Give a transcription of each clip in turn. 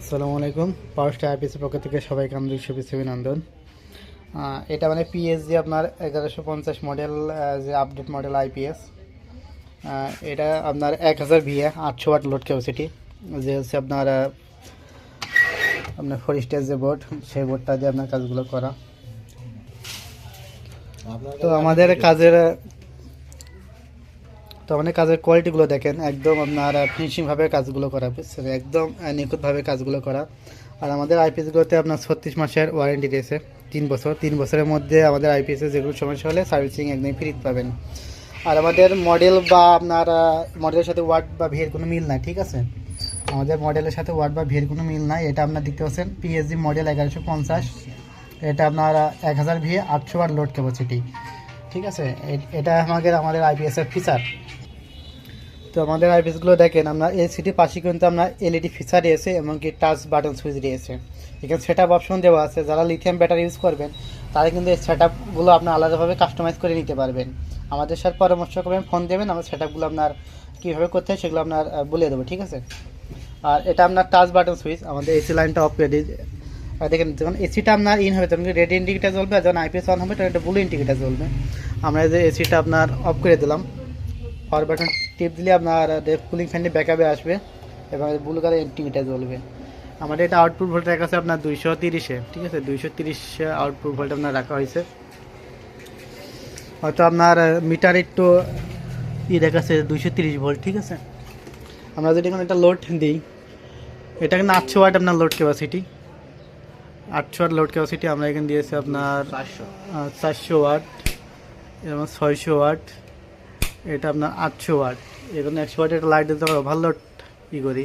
আসসালামু আলাইকুম। পাওয়ার স্টার আইপিসির পক্ষ থেকে সবাইকে আন্তরিক শুভেচ্ছা অভিনন্দন। এটা মানে পিএসজি আপনার এগারোশো পঞ্চাশ মডেল যে আপডেট মডেল আইপিএস এটা আপনার এক হাজার ভিএ আটশো ওয়াট লোড ক্যাপাসিটি যে হচ্ছে আপনার আপনার ফোর স্টেজ যে বোর্ড সেই বোর্ডটা দিয়ে আপনার কাজগুলো করা। তো আমাদের কাজের তো আমাদের কাজের কোয়ালিটিগুলো দেখেন, একদম আপনার ফিনিশিংভাবে কাজগুলো করা, বুঝছেন? একদম নিখুঁতভাবে কাজগুলো করা। আর আমাদের আইপিএসগুলোতে আপনার ছত্রিশ মাসের ওয়ারেন্টি রয়েছে, তিন বছর। তিন বছরের মধ্যে আমাদের আইপিএসের যেগুলো সমস্যা হলে সার্ভিসিং একদম ফ্রি পাবেন। আর আমাদের মডেল বা আপনার মডেলের সাথে ওয়ার্ড বা ভিড় কোনো মিল নাই, ঠিক আছে? আমাদের মডেলের সাথে ওয়ার্ড বা ভিড় কোনো মিল নাই। এটা আপনার দেখতে পাচ্ছেন পিএসজি মডেল এগারোশো পঞ্চাশ। এটা আপনার এক হাজার ভিএ আটশো ওয়াট লোড ক্যাপাসিটি ঠিক আছে? এটা আমাদের আমাদের আইপিএসের ফিচার তো আমাদের আইপিএসগুলো দেখেন, আমরা এলসিডি পাশে কিন্তু আমরা এলইডি ফিচার রয়েছে এমনকি টাচ বাটন সুইচ রয়েছে এখানে সেট আপ অপশন দেওয়া আছে, যারা লিথিয়াম ব্যাটারি ইউজ করবেন, তারা কিন্তু এই সেট আপগুলো আপনার আলাদাভাবে কাস্টমাইজ করে নিতে পারবেন। আমাদের সাথে পরামর্শ করবেন ফোন দেবেন, আমরা সেট আপগুলো আপনার কীভাবে করতে হয় সেগুলো আপনার বলে দেবো, ঠিক আছে? আর এটা আপনার টাচ বাটন সুইচ আমাদের এসি লাইনটা অফ করে দিই আর দেখেন, যখন এসিটা আপনার ইন হবে, তখন রেড ইন্ডিকেটার জ্বলবে, আর যখন আইপিএস অন হবে, তখন একটা ব্লু ইন্ডিকেটার জ্বলবে। আমরা যে এসিটা আপনার অফ করে দিলাম। পাওয়ার বাটন টিপ দিলে আপনার কুলিং ফ্যানটি ব্যাকআপে আসবে এবং ব্লু কালার ইন্ডিকেটার জ্বলবে। আমাদের এটা আউটপুট ভোল্ট রাখা আছে আপনার দুইশো তিরিশে ঠিক আছে? দুইশো তিরিশে আউটপুট ভোল্ট আপনার রাখা হয়েছে। হয়তো আপনার মিটার একটু ই দেখাচ্ছে দুইশো তিরিশ ভোল্ট ঠিক আছে? আমরা যদি এখন একটা লোড দিই এটা কিন্তু আটশো ওয়াট আপনার লোড ক্যাপাসিটি আটশো ওয়াট লোড ক্যাপাসিটি আমরা এখানে দিয়েছি আপনার আহ, চারশো ওয়াট এবং ছয়শো ওয়াট এটা আপনার আটশো ওয়াট। এখানে একশো ওয়াট একটা লাইট দিতে আমরা ওভারলোড ই করি।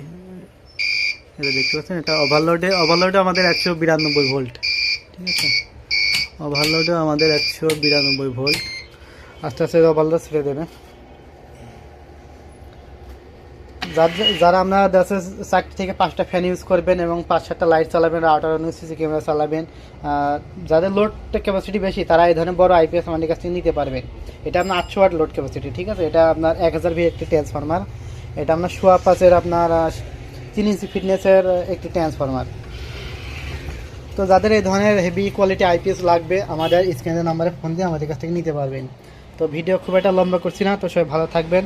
এটা দেখতে পাচ্ছেন, এটা ওভারলোডে ওভারলোডে আমাদের একশো বিরানব্বই ভোল্ট ঠিক আছে? ওভারলোডে আমাদের একশো বিরানব্বই ভোল্ট আস্তে আস্তে ওভারলোড ছেড়ে দেবে যার- আপনারা দেশে চারটি থেকে পাঁচটা ফ্যান ইউজ করবেন এবং পাঁচ সাতটা লাইট চালাবেন আউটার সিসি ক্যামেরা চালাবেন। যাদের লোড ক্যাপাসিটি বেশি, তারা এই ধরনের বড় আইপিএস আমাদের কাছ থেকে নিতে পারবেন এটা আপনার আটশো ওয়াট লোড ক্যাপাসিটি ঠিক আছে? এটা আপনার এক হাজার ভি একটি ট্রান্সফরমার এটা আপনার সোয়া পাঁচের আপনার তিন ইঞ্চি ফিটনেসের একটি ট্রান্সফরমার তো যাদের এই ধরনের হেভি কোয়ালিটি আইপিএস লাগবে, আমাদের স্ক্রিনের নাম্বারে ফোন দিয়ে আমাদের কাছ থেকে নিতে পারবেন। তো ভিডিও খুব একটা লম্বা করছি না, তো সবাই ভালো থাকবেন।